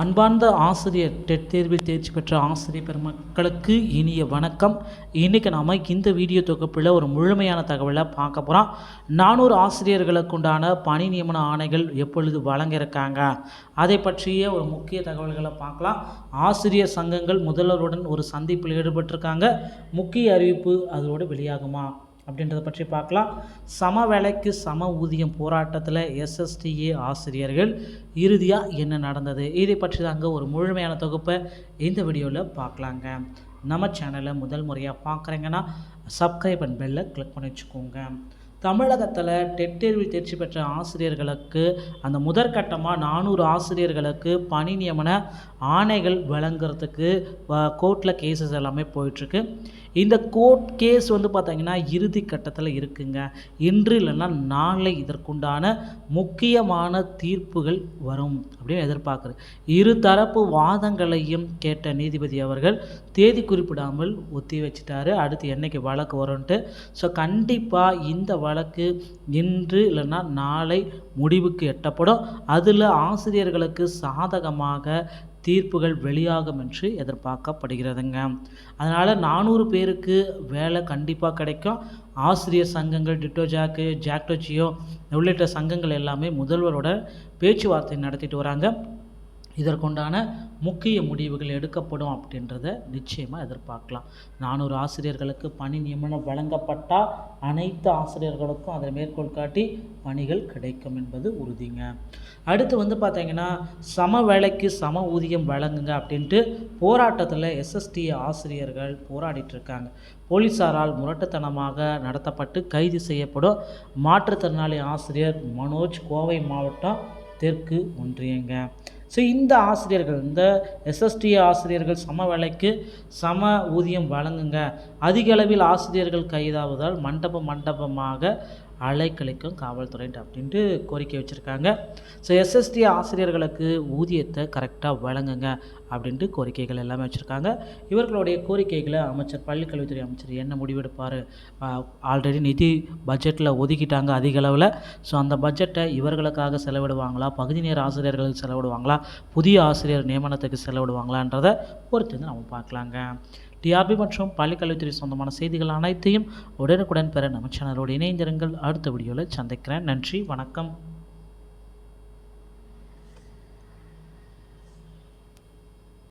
அன்பார்ந்த ஆசிரியர் டெட் தேர்வில் தேர்ச்சி பெற்ற ஆசிரியர் பெருமக்களுக்கு இனிய வணக்கம். இன்றைக்கி நாம் இந்த வீடியோ தொகுப்பில் ஒரு முழுமையான தகவலை பார்க்க போகிறோம் நானூறு ஆசிரியர்களுக்கு உண்டான பணி நியமன ஆணைகள் எப்பொழுது வழங்கியிருக்காங்க அதை பற்றிய ஒரு முக்கிய தகவல்களை பார்க்கலாம். ஆசிரியர் சங்கங்கள் முதல்வருடன் ஒரு சந்திப்பில் ஈடுபட்டிருக்காங்க. முக்கிய அறிவிப்பு அதோடு வெளியாகுமா? அப்படின்றத பற்றி பார்க்கலாம். சம வேலைக்கு சம ஊதியம் போராட்டத்தில் எஸ்எஸ்டிஏ ஆசிரியர்கள் இறுதியாக என்ன நடந்தது? இதை பற்றி தாங்க ஒரு முழுமையான தொகுப்பை இந்த வீடியோவில் பார்க்கலாங்க. நம்ம சேனலை முதல் முறையாக பார்க்குறீங்கன்னா சப்ஸ்கிரைப் அண்ட் பெல்லை கிளிக் பண்ணி வச்சுக்கோங்க. தமிழகத்தில் டெட் தேர்வில் தேர்ச்சி பெற்ற ஆசிரியர்களுக்கு அந்த முதற்கட்டமாக நானூறு ஆசிரியர்களுக்கு பணி நியமன ஆணைகள் வழங்குறதுக்கு கோர்ட்டில் கேசஸ் எல்லாமே போயிட்டுருக்கு. இந்த கோர்ட் கேஸ் வந்து பார்த்திங்கன்னா இறுதி கட்டத்தில் இருக்குங்க. இன்று இல்லைன்னா நாளை இதற்குண்டான முக்கியமான தீர்ப்புகள் வரும் அப்படின்னு எதிர்பார்க்குறது இரு தரப்பு வாதங்களையும் கேட்ட நீதிபதி அவர்கள் தேதி குறிப்பிடாமல் ஒத்தி வச்சுட்டாரு. அடுத்து என்னைக்கு வழக்கு வரும்ன்ட்டு. ஸோ கண்டிப்பாக இந்த வழக்கு இன்று இல்லைன்னா நாளை முடிவுக்கு எட்டப்படும். அதில் ஆசிரியர்களுக்கு சாதகமாக தீர்ப்புகள் வெளியாகும் என்று எதிர்பார்க்கப்படுகிறதுங்க. அதனால் நானூறு பேருக்கு வேலை கண்டிப்பாக கிடைக்கும். ஆசிரியர் சங்கங்கள் டிட்டோ ஜாக்கு ஜாக்டோஜியோ உள்ளிட்ட சங்கங்கள் எல்லாமே முதல்வரோட பேச்சுவார்த்தை நடத்திட்டு வராங்க. இதற்குண்டான முக்கிய முடிவுகள் எடுக்கப்படும் அப்படின்றத நிச்சயமாக எதிர்பார்க்கலாம். நானூறு ஆசிரியர்களுக்கு பணி நியமனம் வழங்கப்பட்டால் அனைத்து ஆசிரியர்களுக்கும் அதை மேற்கோள் காட்டி பணிகள் கிடைக்கும் என்பது உறுதிங்க. அடுத்து வந்து பார்த்தீங்கன்னா சம வேலைக்கு சம ஊதியம் வழங்குங்க அப்படின்ட்டு போராட்டத்தில் எஸ்எஸ்டி ஆசிரியர்கள் போராடிட்டு இருக்காங்க போலீஸாரால் முரட்டுத்தனமாக நடத்தப்பட்டு கைது செய்யப்படும் மாற்றுத்திறனாளி ஆசிரியர் மனோஜ் கோவை மாவட்டம் தெற்கு ஒன்றியங்க. ஸோ இந்த ஆசிரியர்கள் இந்த எஸ்எஸ்டி ஆசிரியர்கள் சம வேலைக்கு சம ஊதியம் வழங்குங்க. அதிக அளவில் ஆசிரியர்கள் கைதாவதால் மண்டபம் மண்டபமாக அலைக்கழிக்கும் காவல்துறை அப்படின்ட்டு கோரிக்கை வச்சுருக்காங்க. ஸோ எஸ்எஸ்டி ஆசிரியர்களுக்கு ஊதியத்தை கரெக்டாக வழங்குங்க அப்படின்ட்டு கோரிக்கைகள் எல்லாமே வச்சுருக்காங்க. இவர்களுடைய கோரிக்கைகளை அமைச்சர் பள்ளிக்கல்வித்துறை அமைச்சர் என்ன முடிவெடுப்பார்? ஆல்ரெடி நிதி பட்ஜெட்டில் ஒதுக்கிட்டாங்க அதிக அளவில். ஸோ அந்த பட்ஜெட்டை இவர்களுக்காக செலவிடுவாங்களா? பகுதி நேர ஆசிரியர்களுக்கு செலவிடுவாங்களா? புதிய ஆசிரியர் நியமனத்துக்கு செலவிடுவாங்களான்றதை பொறுத்து வந்து நம்ம பார்க்கலாங்க. டிஆர்பி மற்றும் பள்ளிக்கல்வித்துறை சொந்தமான செய்திகள் அனைத்தையும் உடனுக்குடன் பெற நம்ம சேனலோடு இணைந்திருங்கள். அடுத்த வீடியோவில் சந்திக்கிறேன். நன்றி. வணக்கம்.